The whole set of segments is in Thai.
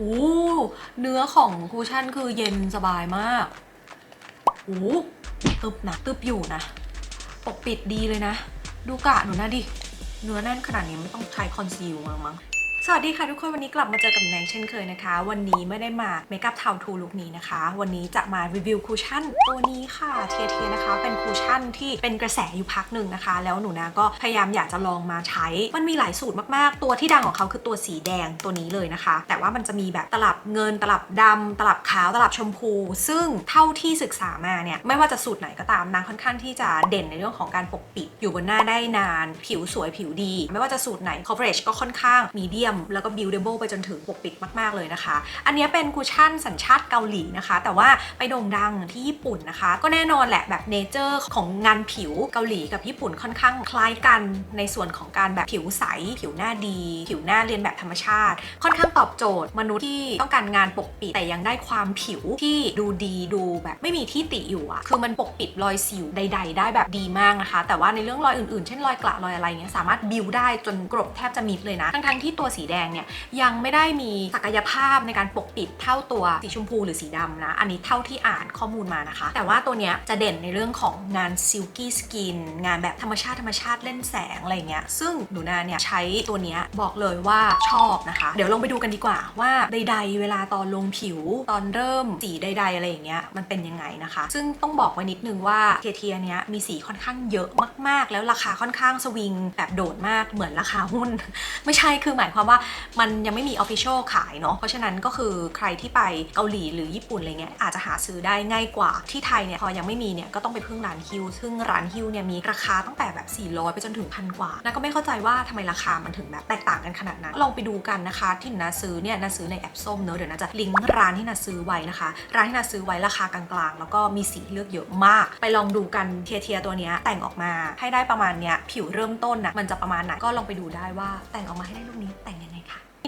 อู้เนื้อของคูชั่นคือเย็นสบายมากอู้ตึบนะตึบอยู่นะปกปิดดีเลยนะ ดูกะหนูนะดิ เนื้อแน่นขนาดนี้ไม่ต้องใช้คอนซีลมามั้ง สวัสดีค่ะทุกคนวันนี้กลับมาเจอกับแนนเช่นเคยนะคะ วันนี้ไม่ได้มาเมคอัพทาทูลุคนี้นะคะ วันนี้จะมารีวิวคูชั่นตัวนี้ค่ะเทียเทียนะคะ เป็นคูชั่นที่เป็นกระแสอยู่พักหนึ่งนะคะ แล้วหนูนาก็พยายามอยากจะลองมาใช้ มันมีหลายสูตรมากๆ ตัวที่ดังของเขาคือตัวสีแดงตัวนี้เลยนะคะ แต่ว่ามันจะมีแบบตลับเงินตลับดำตลับขาว ตลับชมพู ซึ่งเท่าที่ศึกษามาเนี่ยไม่ว่าจะสูตรไหนก็ตามนางค่อนข้างที่จะเด่นในเรื่องของการปกปิดอยู่บนหน้าได้นาน ผิวสวยผิวดี ไม่ว่าจะสูตรไหน coverage ก็ค่อนข้างมีเดียมแล้วก็ buildable ไปจนถึงปกปิดมาก ๆ เลยนะคะ อันนี้เป็นคุชชั่นสัญชาติเกาหลีนะคะ แต่ว่าไปโด่งดังที่ญี่ปุ่นนะคะ ก็แน่นอนแหละแบบเนเจอร์ของงานผิวเกาหลีกับญี่ปุ่นค่อนข้างคล้ายกันในส่วนของการแบบผิวใส ผิวหน้าดี ผิวหน้าเรียนแบบธรรมชาติ ค่อนข้างตอบโจทย์ มนุษย์ที่ต้องการงานปกปิดแต่ยังได้ความผิวที่ดูดีดูแบบไม่มีที่ติอยู่อะคือมันปกปิดรอยสิวใด ๆ ได้แบบดีมากนะคะ แต่ว่าในเรื่องรอยอื่นๆ เช่นรอยกระรอยอะไรเงี้ยสามารถบิวได้จนกรบแทบจะมิดเลยนะ ทั้งๆที่ตัวสีแดงเนี่ยยังไม่ได้มีศักยภาพในการปกปิดเท่าตัวสีชมพูหรือสีดำนะ อันนี้เท่าที่อ่านข้อมูลมานะคะ แต่ว่าตัวเนี้ยจะเด่นในเรื่องของงานซิลกี้สกินงานแบบธรรมชาติธรรมชาติเล่นแสงอะไรเงี้ยซึ่งหนูนาเนี่ยใช้ตัวเนี้ยบอกเลยว่าชอบนะคะ เดี๋ยวลองไปดูกันดีกว่าว่าใด ๆ เวลาตอนลงผิวตอนเริ่มสีใด ๆ อะไรอย่างเงี้ยมันเป็นยังไงนะคะ ซึ่งต้องบอกไว้นิดนึงว่าเทียเทียเนี้ยมีสีค่อนข้างเยอะมาก ๆ แล้วราคาค่อนข้างสวิงแบบโดดมากเหมือนราคาหุ้น ไม่ใช่คือหมายความว่ามันยังไม่มี Official ขายเนาะเพราะฉะนั้นก็คือใครที่ไปเกาหลีหรือญี่ปุ่นอะไรเงี้ยอาจจะหาซื้อได้ง่ายกว่าที่ไทยเนี่ยพอยังไม่มีเนี่ยก็ต้องไปพึ่งร้านฮิวซึ่งร้านฮิวเนี่ยมีราคาตั้งแต่แบบ 400 ไปจนถึงพันกว่านะก็ไม่เข้าใจว่าทำไมราคามันถึงแบบแตกต่างกันขนาดนั้นลองไปดูกันนะคะที่นาซื้อเนี่ยนาซื้อในแอปส้มเนอะเดี๋ยวนาจะลิงก์ร้านที่นาซื้อไว้นะคะ ร้านที่นาซื้อไว้ราคากลางๆ แล้วก็มีสีเลือกเยอะมาก ไปลองดูกันเทียตัวเนี้ยแต่งออกมาให้ได้ประมาณเนี้ยผิวเริ่มต้นนะมันจะประมาณไหนก็ลองไปดูได้ว่าแต่งออกมาให้ได้รูปนี้แต่ง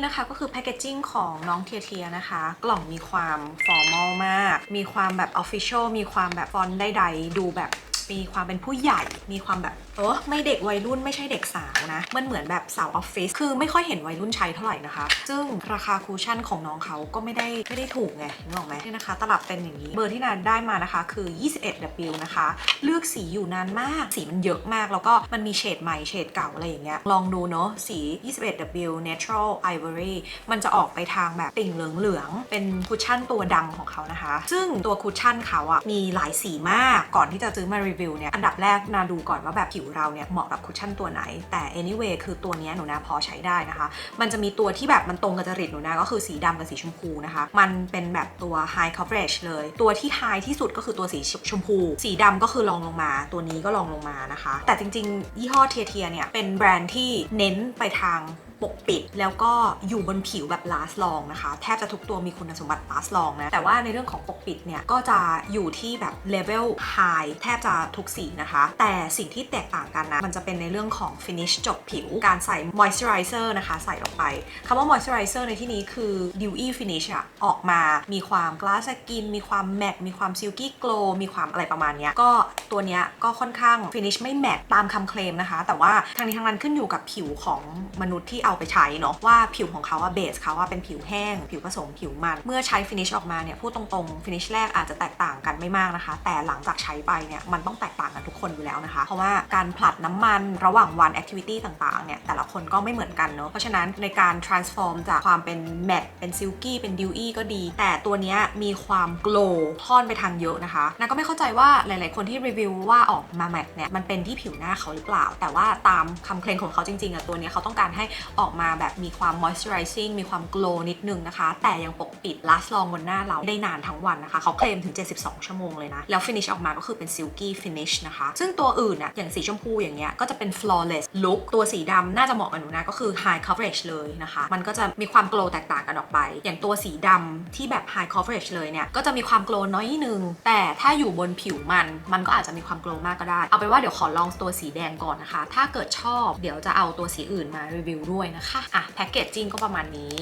นี่นะคะก็คือแพคเกจจิ้งของน้องเทียเทียนะคะ กล่องมีความฟอร์มอลมาก มีความแบบออฟฟิเชียลมีความแบบฟอนต์ใดๆดูแบบ มีความเป็นผู้ใหญ่ มีความแบบเออไม่เด็กวัยรุ่นไม่ใช่เด็กสาวนะ มันเหมือนแบบสาวออฟฟิศ คือไม่ค่อยเห็นวัยรุ่นใช้เท่าไหร่นะคะ ซึ่งราคาคูชั่นของน้องเขาก็ไม่ได้ไม่ได้ถูกไงนึกออกไหมนี่นะคะ ตลับเป็นอย่างนี้ เบอร์ที่นานได้มานะคะคือ 21W นะคะ เลือกสีอยู่นานมาก สีมันเยอะมาก แล้วก็มันมีเฉดใหม่ เฉดเก่าอะไรอย่างเงี้ย ลองดูเนาะ สี 21W Natural Ivory มันจะออกไปทางแบบติ่งเหลืองๆ เป็นคุชชั่นตัวดังของเขานะคะ ซึ่งตัวคุชชั่นเขาอะมีหลายสีมาก ก่อนที่จะซื้อมารีวิวเนี่ยอันดับแรกนาดูก่อนว่าแบบผิวเราเนี่ยเหมาะกับคุชชั่นตัวไหน แต่ anyway คือตัวนี้หนูนาพอใช้ได้นะคะ มันจะมีตัวที่แบบมันตรงกับจริตหนูนะก็คือสีดำกับสีชมพูนะคะ มันเป็นแบบตัว high coverage เลย ตัวที่ high ที่สุดก็คือตัวสีชมพู สีดำก็คือรองลงมา ตัวนี้ก็รองลงมานะคะ แต่จริงๆ ยี่ห้อเทียเทียเนี่ยเป็นแบรนด์ที่เน้นไปทาง ปกปิด แล้วก็อยู่บนผิวแบบ last long นะคะ แทบจะทุกตัวมีคุณสมบัติ last long นะ แต่ว่าในเรื่องของปกปิดเนี่ย ก็จะอยู่ที่แบบ level high แทบจะทุกสีนะคะ แต่สิ่งที่แตกต่างกันนะ มันจะเป็นในเรื่องของ finish จบผิว การใส่ moisturizer นะคะ ใส่ลงไปคำว่า moisturizer ในที่นี้คือ dewy finish อะออกมามีความ glass skin มีความ matte มีความ silky glow มีความอะไรประมาณเนี้ยก็ตัวเนี้ยก็ค่อนข้าง finish ไม่ matte ตามคำเคลมนะคะ แต่ว่าทางนี้ทางนั้นขึ้นอยู่กับผิวของมนุษย์ที่เอาไปใช้เนาะว่าผิวของเขาอะเบสเขาอะเป็นผิวแห้ง ผิวผสมผิวมัน เมื่อใช้ finish ออกมาเนี่ยพูดตรงๆ finish แรกอาจจะแตกต่างกันไม่มากนะคะ แต่หลังจากใช้ไปเนี่ยมันต้องแตกต่างกันทุกคนอยู่แล้วนะคะ เพราะว่าการผลัดน้ำมันระหว่างวัน activity ต่างๆเนี่ยแต่ละคนก็ไม่เหมือนกันเนาะเพราะฉะนั้นในการ transform จากความเป็น matte เป็น silky เป็น dewy ก็ดี แต่ตัวนี้มีความ glow ค่อนไปทางเยอะนะคะนาก็ไม่เข้าใจว่าหลาย ๆ คนที่รีวิวว่าออกมา matte เนี่ยมันเป็นที่ผิวหน้าเขาหรือเปล่า แต่ว่าตามคำเคลมของเขาจริง ๆอะตัวนี้เขาต้องการให้ออกมาแบบมีความ moisturizing มีความ glow นิดนึงนะคะ แต่ยังปกปิด last long บนหน้าเราได้นานทั้งวันนะคะ เขาเคลมถึง 72 ชั่วโมงเลยนะ แล้ว finish ออกมาก็คือเป็น silky finish นะคะ ซึ่งตัวอื่นอะอย่างสีชมพูอย่างเงี้ยก็จะเป็น flawless look ตัวสีดำน่าจะเหมาะกับหนูนะ ก็คือ high coverage เลยนะคะ มันก็จะมีความ glow แตกต่างกันออกไป อย่างตัวสีดำที่แบบ high coverage เลยเนี่ยก็จะมีความ glow น้อยนิดนึง แต่ถ้าอยู่บนผิวมัน มันก็อาจจะมีความ glow มากก็ได้ เอาเป็นว่าเดี๋ยวขอลองตัวสีแดงก่อนนะคะ ถ้าเกิดชอบเดี๋ยวจะเอาตัวสีอื่นมารีวิวด้วยนะคะอะแพ็กเกจจิ้งก็ประมาณนี้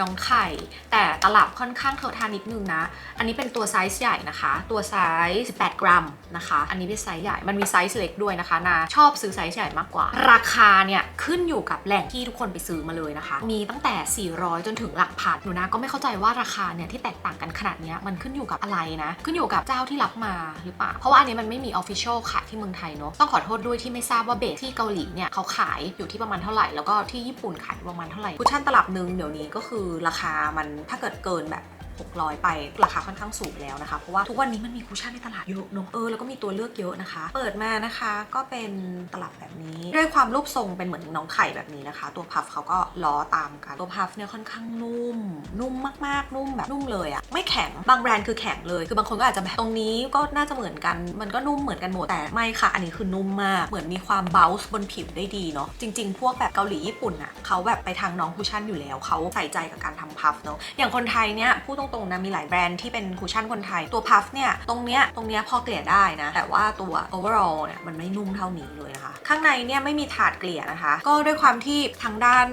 น้องไข่ แต่ตลับค่อนข้างเทอทนิดนึงนะ อันนี้เป็นตัวไซส์ใหญ่นะคะ ตัวไซส์ 18 กรัมนะคะ อันนี้เป็นไซส์ใหญ่มันมีไซส์เล็กด้วยนะคะนาชอบซื้อไซส์ใหญ่มากกว่า ราคาเนี่ยขึ้นอยู่กับแหล่งที่ทุกคนไปซื้อมาเลยนะคะ มีตั้งแต่ 400 จนถึงหลักพันหนูนะก็ไม่เข้าใจว่าราคาเนี่ยที่แตกต่างกันขนาดนี้มันขึ้นอยู่กับอะไรนะ ขึ้นอยู่กับเจ้าที่รับมาหรือเปล่าเพราะว่าอันนี้มันไม่มีออฟฟิเชียลขายที่เมืองไทยเนาะต้องขอโทษด้วยที่ไม่ทราบว่าเบสที่เกาหลีเนี่ยเขาขายอยู่ที่ประมาณเท่าไหร่แล้วก็ที่ญี่ปุ่นขายประมาณเท่าไหร่คุชชั่นตลับหนึ่งเดี๋ยวนี้ก็คือราคามันถ้าเกิดเกินแบบ 600 ไปราคาค่อนข้างสูงแล้วนะคะ เพราะว่าทุกวันนี้มันมีคุชชั่นในตลาดเยอะเนอะเออแล้วก็มีตัวเลือกเยอะนะคะ เปิดมานะคะก็เป็นตลับแบบนี้ ด้วยความรูปทรงเป็นเหมือนน้องไข่แบบนี้นะคะ ตัวพัฟเขาก็ล้อตามกันตัวพัฟเนี่ยค่อนข้างนุ่ม นุ่มมากๆนุ่มแบบนุ่มเลยอะไม่แข็งบางแบรนด์คือแข็งเลย คือบางคนก็อาจจะแบบตรงนี้ก็น่าจะเหมือนกัน มันก็นุ่มเหมือนกันหมดแต่ไม่ค่ะ อันนี้คือนุ่มมากเหมือนมีความเบลส์บนผิวได้ดีเนาะจริง ๆ พวกแบบเกาหลีญี่ปุ่นอะเขาแบบไปทางน้องคุชชั่นอยู่แล้วเขาใส่ใจกับการทำพัฟเนาะอย่างคนไทยเนี่ยพูดตตรงๆนะมีหลายแบรนด์ที่เป็นคุชชั่นคนไทย ตัวพัฟเนี่ยตรงเนี้ยตรงเนี้ยพอเกลี่ยได้นะ แต่ว่าตัว overall เนี่ยมันไม่นุ่มเท่านี้เลยนะคะ ข้างในเนี่ยไม่มีถาดเกลี่ยนะคะ ก็ด้วยความที่ทางด้าน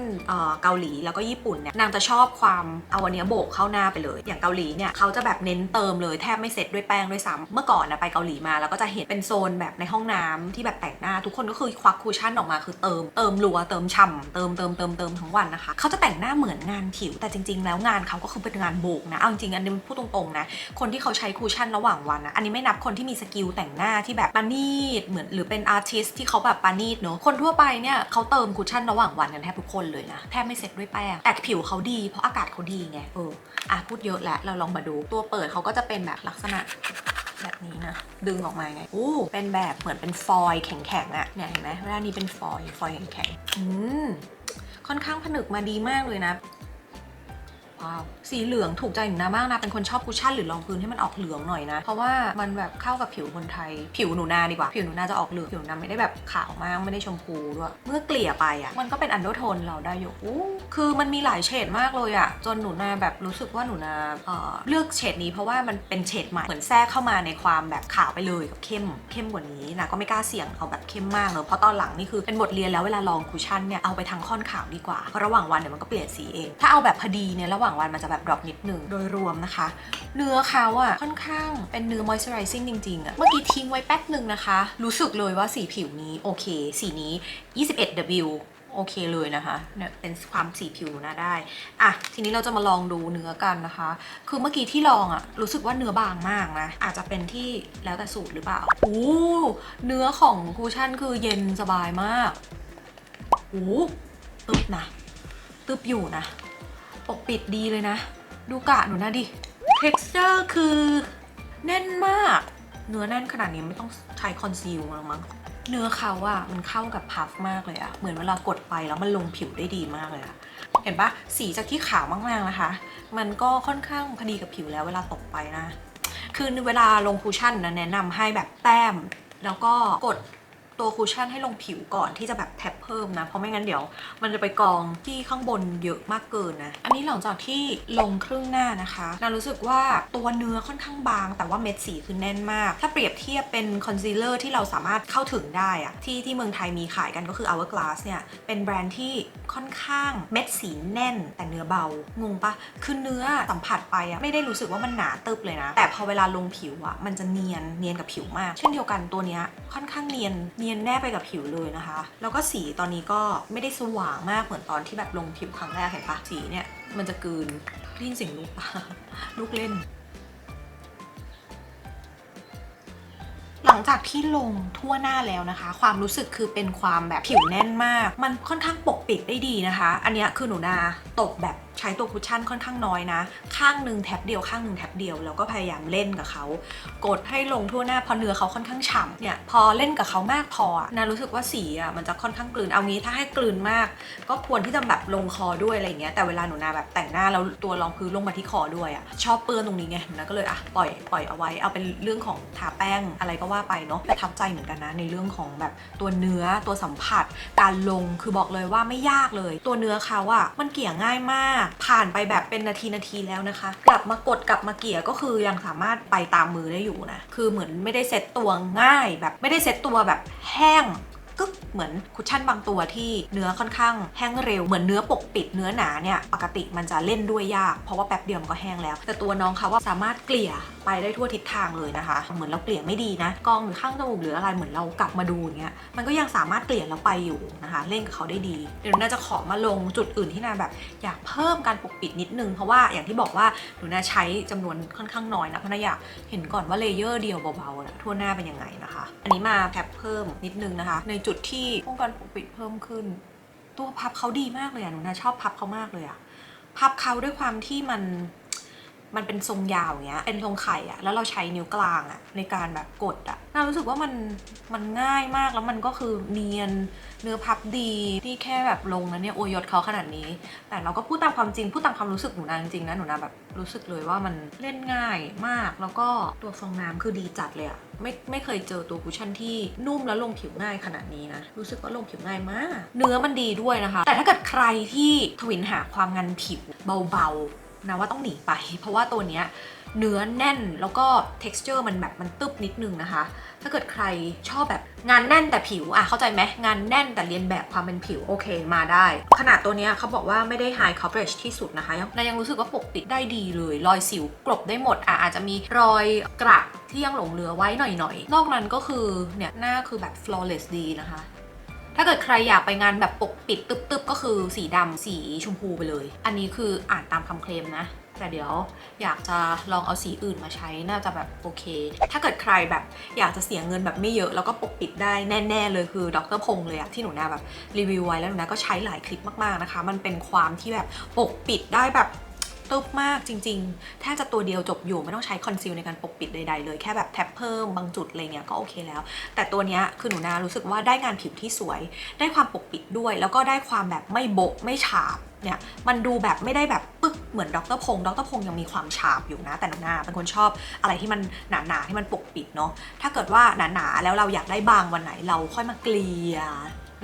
เกาหลีแล้วก็ญี่ปุ่นเนี่ยนางจะชอบความเอาวันนี้โบกเข้าหน้าไปเลย อย่างเกาหลีเนี่ยเขาจะแบบเน้นเติมเลยแทบไม่เสร็จด้วยแป้งด้วยซ้ำเมื่อก่อนนะไปเกาหลีมาแล้วก็จะเห็นเป็นโซนแบบในห้องน้ำที่แบบแต่งหน้าทุกคนก็คือควักคูชั่นออกมาคือเติมเติมรัวเติมฉ่าเติมเติมเติมเติมทั้งวันนะคะเขาจะแต่งหน้าเหมือนงานผิวแต่จริง ๆ แล้วงานเขาก็คือเป็นงานโบกนะเอาจริงอันนี้พูดตรงๆนะ คนที่เขาใช้คูชั่นระหว่างวันนะอันนี้ไม่นับคนที่มีสกิลแต่งหน้าที่แบบปานีดเหมือนหรือเป็นอาร์ติสที่เขาแบบปานีดเนาะคนทั่วไปเนี่ยเขาเติมคูชั่นระหว่างวันกันแทบทุกคนเลยนะแทบไม่เสร็จด้วยแป้งแต่ผิวเขาดีเพราะอากาศเขาดีไงเอออะพูดเยอะแล้วเราลองมาดูตัวเปิดเขาก็จะเป็นแบบลักษณะแบบนี้นะ ดึงออกมาไงอู้เป็นแบบเหมือนเป็นฟอยล์แข็งๆอะเนี่ยเห็นไหมเวลานี้เป็นฟอยล์ฟอยล์แข็งๆอืมค่อนข้างผนึกมาดีมากเลยนะ สีเหลืองถูกใจหนูนะมากนะ เป็นคนชอบคุชชั่นหรือรองพื้นให้มันออกเหลืองหน่อยนะ เพราะว่ามันแบบเข้ากับผิวคนไทย ผิวหนูนาดีกว่า ผิวหนูนาจะออกเหลือง ผิวนูาไม่ได้แบบขาวมาก ไม่ได้ชมพูด้วย เมื่อเกลี่ยไปอะ มันก็เป็นอันเดอร์โทนเราได้อยู่คือมันมีหลายเฉดมากเลยอะ จนหนูนาแบบรู้สึกว่าหนูนาเเลือกเฉดนี้เพราะว่ามันเป็นเฉดใหม่ เหมือนแทรกเข้ามาในความแบบขาวไปเลยกับเข้ม เข้มกว่านี้นะก็ไม่กล้าเสี่ยงเอาแบบเข้มมากเนอะเพราะตอนหลังนี่คือเป็นบทเรียนแล้วเวลาลองคุชชั่นเนี่ยเอาไปทางค่อนขาวดีกว่าเพราะระหว่างวันเดี๋ยวมันก็เปลี่ยนสีเอง ถ้าเอาแบบพอดีเนี่ยระหว่างางวันมันจะแบบดรอปนิดหนึ่งโดยรวมนะคะ เนื้อเขาอะค่อนข้างเป็นเนื้อมอยส์ไรนิ่งจริงๆอะเมื่อกี้ทิ้งไว้แป๊บหนึ่งนะคะ รู้สึกเลยว่าสีผิวนี้โอเค สีนี้ 21W โอเคเลยนะคะเนี่ยเป็นความสีผิวนะได้อะทีนี้เราจะมาลองดูเนื้อกันนะคะ คือเมื่อกี้ที่ลองอะรู้สึกว่าเนื้อบางมากนะ อาจจะเป็นที่แล้วแต่สูตรหรือเปล่าอู้เนื้อของคูชั่นคือเย็นสบายมากอู้ตึบนะตึบอยู่นะ ปกปิดดีเลยนะ ดูกะหนูนะดิ texture คือแน่นมาก เนื้อแน่นขนาดนี้ไม่ต้องใช้คอนซีลแล้มั้งเนื้อเขาอะมันเข้ากับพัฟมากเลยอะเหมือนเวลากดไปแล้วมันลงผิวได้ดีมากเลยอะเห็นปะสีจากที่ขาวมากๆนะคะ มันก็ค่อนข้างพอดีกับผิวแล้วเวลาตกไปนะ คือเวลาลงคูชั่นนะแนะนำให้แบบแต้ม แล้วก็กด ตัวคูชั่นให้ลงผิวก่อนที่จะแบบแท็บเพิ่มนะ เพราะไม่งั้นเดี๋ยว มันจะไปกองที่ข้างบนเยอะมากเกินนะ อันนี้หลังจากที่ลงครึ่งหน้านะคะนารู้สึกว่าตัวเนื้อค่อนข้างบาง แต่ว่าเม็ดสีคือแน่นมาก ถ้าเปรียบเทียบเป็นคอนซีลเลอร์ที่เราสามารถเข้าถึงได้อะที่ที่เมืองไทยมีขายกันก็คือ Hourglass เนี่ยเป็นแบรนด์ที่ค่อนข้างเม็ดสีแน่น แต่เนื้อเบางงปะคือเนื้อสัมผัสไปอะไม่ได้รู้สึกว่ามันหนาตึบเลยนะ แต่พอเวลาลงผิวอะมันจะเนียนเนียนกับผิวมาก เช่นเดียวกันตัวเนี้ยค่อนข้างเนียนเนียนียนแนบไปกับผิวเลยนะคะ แล้วก็สีตอนนี้ก็ไม่ได้สว่างมากเหมือนตอนที่แบบลงทิปครั้งแรกเห็นปะสีเนี่ยมันจะกืนได้ยินสีงลูกปาลูกเล่น หลังจากที่ลงทั่วหน้าแล้วนะคะ ความรู้สึกคือเป็นความแบบผิวแน่นมาก มันค่อนข้างปกปิดได้ดีนะคะ อันนี้คือหนูนาตกแบบ ใช้ตัวคุชชั่นค่อนข้างน้อยนะ ข้างหนึ่งแท็บเดียวข้างหนึ่งแท็บเดียวแล้วก็พยายามเล่นกับเขา กดให้ลงทั่วหน้าพอเนื้อเขาค่อนข้างฉ่ำเนี่ยพอเล่นกับเขามากพอนะรู้สึกว่าสีอะมันจะค่อนข้างกลืนเอางี้ถ้าให้กลืนมาก ก็ควรที่จะแบบลงคอด้วยอะไรเงี้ยแต่เวลาหนูนาแบบแต่งหน้าแล้วตัวรองพื้นลงมาที่คอด้วยอะชอบเปื้อนตรงนี้ไงนะก็เลยอะปล่อยปล่อยเอาไว้เอาเป็นเรื่องของทาแป้งอะไรก็ว่าไปเนาะแต่ทับใจเหมือนกันนะในเรื่องของแบบตัวเนื้อตัวสัมผัส การลงคือบอกเลยว่าไม่ยากเลย ตัวเนื้อเขาอะมันเกี่ยง่ายมากผ่านไปแบบเป็นนาทีนาทีแล้วนะคะ กลับมากดกลับมาเกี่ยก็คือยังสามารถไปตามมือได้อยู่นะ คือเหมือนไม่ได้เซ็ตตัวง่ายแบบไม่ได้เซ็ตตัวแบบแห้ง กึกเหมือนคุชชั่นบางตัวที่เนื้อค่อนข้างแห้งเร็วเหมือนเนื้อปกปิดเนื้อหนาเนี่ยปกติมันจะเล่นด้วยยาก เพราะว่าแป๊บเดียวมันก็แห้งแล้ว แต่ตัวน้องเขาว่าสามารถเกลี่ยไปได้ทั่วทิศทางเลยนะคะ เหมือนเราเกลี่ยไม่ดีนะกองหรือข้างจมูกหรืออะไรเหมือนเรากลับมาดูอย่างเงี้ยมันก็ยังสามารถเกลี่ยแล้วไปอยู่นะคะ เล่นกับเขาได้ดีเดี๋ยวน่าจะขอมาลงจุดอื่นที่นาแบบ อยากเพิ่มการปกปิดนิดนึงเพราะว่าอย่างที่บอกว่าหนูนาใช้จำนวนค่อนข้างน้อยนะเพราะนาอยากเห็นก่อนว่าเลเยอร์เดียวเบาๆนะทั่วหน้าเป็นยังไงนะคะ อันนี้มาแพบเพิ่มนิดนึงนะคะ ในจุดที่ป้องกันปกปิดเพิ่มขึ้น ตัวพับเขาดีมากเลยอะหนูนะชอบพับเขามากเลยอะพับเขาด้วยความที่มัน มันเป็นทรงยาวอย่างเงี้ย เป็นทรงไข่อะแล้วเราใช้นิ้วกลางอะในการแบบกดอะน่ารู้สึกว่ามันมันง่ายมากแล้วมันก็คือเนียนเนื้อพับดีนี่แค่แบบลงนะเนี่ยโอยศเขาขนาดนี้ แต่เราก็พูดตามความจริงพูดตามความรู้สึกหนูนาจริงๆนะหนูนาแบบรู้สึกเลยว่ามันเล่นง่ายมาก แล้วก็ตัวฟองน้ำคือดีจัดเลยอะไม่ไม่เคยเจอตัวคุชชั่นที่นุ่มแล้วลงผิวง่ายขนาดนี้นะรู้สึกว่าลงผิวง่ายมาก เนื้อมันดีด้วยนะคะ แต่ถ้าเกิดใครที่ทวินหาความงานผิวเบาๆ นะว่าต้องหนีไป เพราะว่าตัวเนี้ยเนื้อแน่นแล้วก็ texture มันแบบมันตึบนิดนึงนะคะ ถ้าเกิดใครชอบแบบงานแน่นแต่ผิวอะเข้าใจไหมงานแน่นแต่เรียนแบบความเป็นผิวโอเคมาได้ ขนาดตัวเนี้ยเขาบอกว่าไม่ได้ high coverage ที่สุดนะคะยังแต่ยังรู้สึกว่าปกปิดได้ดีเลย รอยสิวกลบได้หมดอะอาจจะมีรอยกระที่ยังหลงเหลือไว้หน่อยๆนอกนั้นก็คือเนี่ยหน้าคือแบบ flawless ดีนะคะ ถ้าเกิดใครอยากไปงานแบบปกปิดตึบๆ ก็คือสีดำสีชมพูไปเลย อันนี้คืออ่านตามคำเคลมนะแต่เดี๋ยวอยากจะลองเอาสีอื่นมาใช้น่าจะแบบโอเค ถ้าเกิดใครแบบอยากจะเสียเงินแบบไม่เยอะแล้วก็ปกปิดได้แน่ๆเลยคือดรพงษ์เลยอะที่หนูนาแบบรีวิวไว้แล้วหนูนาก็ใช้หลายคลิปมากๆนะคะ มันเป็นความที่แบบปกปิดได้แบบ ตึบมากจริงๆ แทบจะตัวเดียวจบอยู่ไม่ต้องใช้คอนซีลในการปกปิดใดๆเลยแค่แบบแท็บเพิ่มบางจุดอะไรเงี้ยก็โอเคแล้ว แต่ตัวเนี้ยคือหนูนารู้สึกว่าได้งานผิวที่สวย ได้ความปกปิดด้วย แล้วก็ได้ความแบบไม่โบะไม่ฉาบเนี่ยมันดูแบบไม่ได้แบบปึ๊กเหมือนดรพงศ์ดรพงศ์ยังมีความฉาบอยู่นะ แต่หนูนาเป็นคนชอบอะไรที่มันหนาๆที่มันปกปิดเนาะถ้าเกิดว่าหนาๆแล้วเราอยากได้บางวันไหนเราค่อยมาเกลี่ย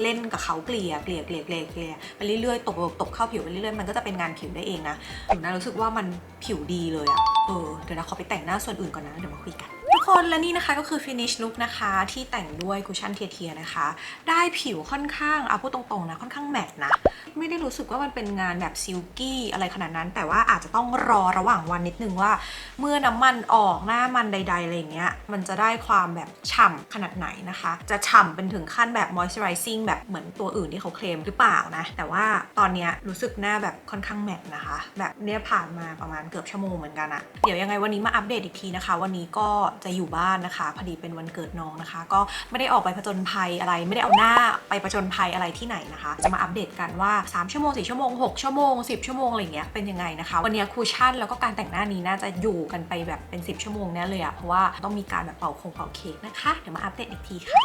เล่นกับเขาเกลี่ยเกลี่ยเกลี่ยเกลี่ยเกลี่ยไปเรื่อยๆตกตกเข้าผิวไปเรื่อยๆมันก็จะเป็นงานผิวได้เองนะหนูนารู้สึกว่ามันผิวดีเลยอะเออเดี๋ยวนะขอไปแต่งหน้าส่วนอื่นก่อนนะเดี๋ยวมาคุยกัน คนและนี่นะคะก็คือ finish look นะคะที่แต่งด้วยคุชชั่นเทียๆนะคะ ได้ผิวค่อนข้างเอาพูดตรงๆนะค่อนข้างแมตต์นะ ไม่ได้รู้สึกว่ามันเป็นงานแบบซิลกี้อะไรขนาดนั้น แต่ว่าอาจจะต้องรอระหว่างวันนิดนึงว่า เมื่อน้ำมันออกหน้ามันใดๆอะไรเงี้ยมันจะได้ความแบบฉ่ำขนาดไหนนะคะ จะฉ่ำเป็นถึงขั้นแบบ moisturizing แบบเหมือนตัวอื่นที่เขาเคลมหรือเปล่านะ แต่ว่าตอนนี้รู้สึกหน้าแบบค่อนข้างแมตต์นะคะ แบบเนี้ยผ่านมาประมาณเกือบชั่วโมงเหมือนกันอะเดี๋ยวยังไงวันนี้มาอัปเดตอีกทีนะคะ วันนี้ก็จะอยู่บ้านนะคะ พอดีเป็นวันเกิดน้องนะคะ ก็ไม่ได้ออกไปผจญภัยอะไร ไม่ได้เอาหน้าไปผจญภัยอะไรที่ไหนนะคะ จะมาอัปเดตกันว่า 3 ชั่วโมง 4 ชั่วโมง 6 ชั่วโมง 10 ชั่วโมงอะไรเงี้ยเป็นยังไงนะคะ วันนี้คูชั่นแล้วก็การแต่งหน้านี้น่าจะอยู่กันไปแบบเป็น 10 ชั่วโมงแน่เลยอะเพราะว่าต้องมีการแบบเป่าคงเป่าเค้กนะคะ เดี๋ยวมาอัปเดตอีกทีค่ะ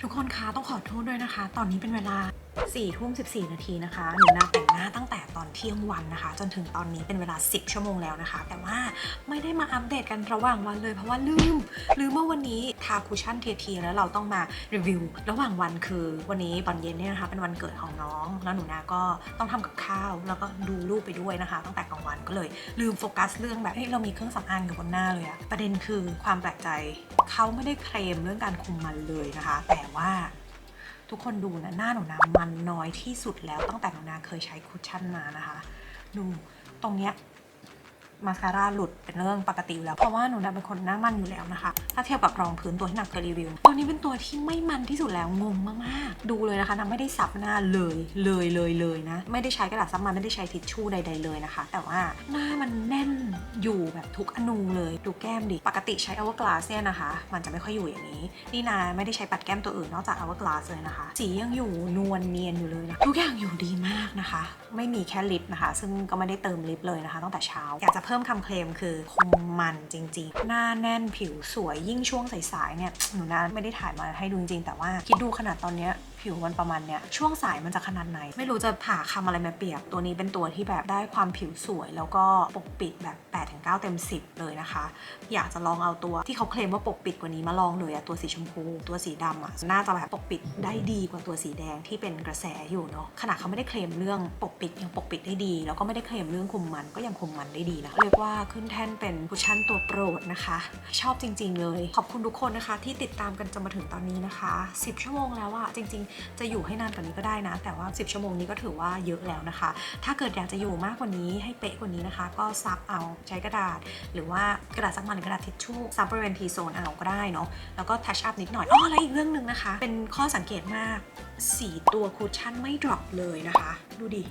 ทุกคนคะต้องขอโทษด้วยนะคะ ตอนนี้เป็นเวลา 4ทุ่ม14 นาทีนะคะหนูนาแต่งหน้าตั้งแต่ตอนเที่ยงวันนะคะ จนถึงตอนนี้เป็นเวลา 10 ชั่วโมงแล้วนะคะ แต่ว่าไม่ได้มาอัปเดตกันระหว่างวันเลยเพราะว่าลืมลืมว่าวันนี้ทาคูชั่นเทียๆแล้วเราต้องมารีวิว ระหว่างวันคือวันนี้ตอนเย็นเนี่ยนะคะเป็นวันเกิดของน้อง แล้วหนูนาก็ต้องทำกับข้าว แล้วก็ดูรูปไปด้วยนะคะ ตั้งแต่กลางวันก็เลยลืมโฟกัสเรื่องแบบเฮ้ยเรามีเครื่องสำอางอยู่บนหน้าเลยอะประเด็นคือความแปลกใจเขาไม่ได้เคลมเรื่องการคุมมันเลยนะคะ แต่ว่า ทุกคนดูนะหน้าหนูนามันน้อยที่สุดแล้วตั้งแต่หนูนาเคยใช้คุชชั่นมานะคะ ดูตรงเนี้ยมาสคาร่าหลุดเป็นเรื่องปกติแล้ว เพราะว่าหนูนาเป็นคนหน้ามันอยู่แล้วนะคะ ถ้าเทียบกับรองพื้นตัวที่หนักเคยรีวิว ตัวนี้เป็นตัวที่ไม่มันที่สุดแล้วงงมากๆ ดูเลยนะคะนาไม่ได้ซับหน้าเลยเลยเลยเลยนะ ไม่ได้ใช้กระดาษซับมันไม่ได้ใช้ทิชชู่ใด ๆเลยนะคะ แต่ว่าหน้ามันแน่น อยู่แบบทุกอนูเลย ดูแก้มดิ ปกติใช้ Hourglass เนี่ยนะคะ มันจะไม่ค่อยอยู่อย่างนี้ นี่นาไม่ได้ใช้ปัดแก้มตัวอื่นนอกจาก Hourglass เลยนะคะ สียังอยู่นวลเนียนอยู่เลยนะ ทุกอย่างอยู่ดีมากนะคะ ไม่มีแค่ลิปนะคะ ซึ่งก็ไม่ได้เติมลิปเลยนะคะตั้งแต่เช้า อยากจะเพิ่มคำเคลมคือคมมันจริง ๆ หน้าแน่นผิวสวยยิ่งช่วงสายๆเนี่ยหนูนาไม่ได้ถ่ายมาให้ดูจริงๆแต่ว่าคิดดูขนาดตอนเนี้ย ผิววมันประมาณเนี้ยช่วงสายมันจะขนาดไหน ไม่รู้จะหาคำอะไรมาเปรียบ ตัวนี้เป็นตัวที่แบบได้ความผิวสวย แล้วก็ปกปิดแบบ8-9เต็ม 10 เลยนะคะ อยากจะลองเอาตัวที่เขาเคลมว่าปกปิดกว่านี้มาลองเลยอะตัวสีชมพู ตัวสีดำอะน่าจะแบบปกปิดได้ดีกว่าตัวสีแดงที่เป็นกระแสอยู่เนาะขนาดเขาไม่ได้เคลมเรื่องปกปิดยังปกปิดได้ดี แล้วก็ไม่ได้เคลมเรื่องคุมมันก็ยังคุมมันได้ดีนะเรียกว่าขึ้นแท่นเป็นคุชชั่นตัวโปรดนะคะ ชอบจริง ๆ เลย ขอบคุณทุกคนนะคะ ที่ติดตามกันจนมาถึงตอนนี้นะคะ 10 ชั่วโมงแล้วอะจริงๆจะอยู่ให้นานกว่านี้ก็ได้นะ แต่ว่า 10 ชั่วโมงนี้ก็ถือว่าเยอะแล้วนะคะ ถ้าเกิดอยากจะอยู่มากกว่านี้ให้เป๊ะกว่านี้นะคะ ก็ซับเอาใช้กระดาษ หรือว่ากระดาษซักมันหรือกระดาษทิชชู่ซับบริเวณทีโซนเอาก็ได้เนาะแล้วก็ทัชอัพนิดหน่อยอ๋อแล้วอีกเรื่องหนึ่งนะคะ เป็นข้อสังเกตมากสีตัวคูชั่นไม่ดรอปเลยนะคะ ดูดิ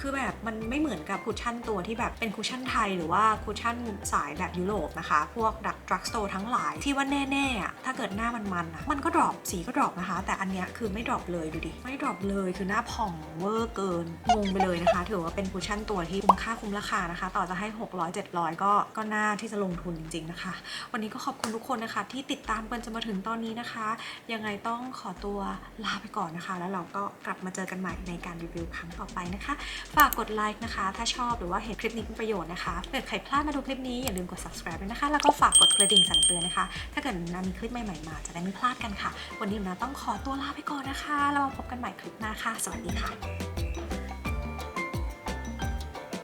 คือแบบมันไม่เหมือนกับคุชชั่นตัวที่แบบเป็นคุชชั่นไทย หรือว่าคุชชั่นสายแบบยุโรปนะคะ พวกดักดรักสโตร์ทั้งหลายที่ว่าแน่ๆอะถ้าเกิดหน้ามันมันอะมันก็ดรอปสีก็ดรอปนะคะ แต่อันเนี้ยคือไม่ดรอปเลยดูดิไม่ดรอปเลยคือหน้าผ่องเวอร์เกินงงไปเลยนะคะ ถือว่าเป็นคุชชั่นตัวที่คุ้มค่าคุ้มราคานะคะ ต่อจะให้ 600 700 ก็ก็น่าที่จะลงทุนจริง ๆนะคะ วันนี้ก็ขอบคุณทุกคนนะคะ ที่ติดตามกันจนมาถึงตอนนี้นะคะ ยังไงต้องขอตัวลาไปก่อนนะคะ แล้วเราก็กลับมาเจอกันใหม่ในการรีวิวครั้งต่อไปนะคะฝากกดไลค์นะคะ ถ้าชอบหรือว่าเห็นคลิปนี้เป็นประโยชน์นะคะเกิดใครพลาดมาดูคลิปนี้อย่าลืมกด subscribe ด้วยนะคะ แล้วก็ฝากกดกระดิ่งสั่นเตือนนะคะ ถ้าเกิดนำมีคลิปใหม่ๆมาจะได้ไม่พลาดกันค่ะ วันนี้นะต้องขอตัวลาไปก่อนนะคะเรามาพบกันใหม่คลิปหน้าค่ะ สวัสดีค่ะ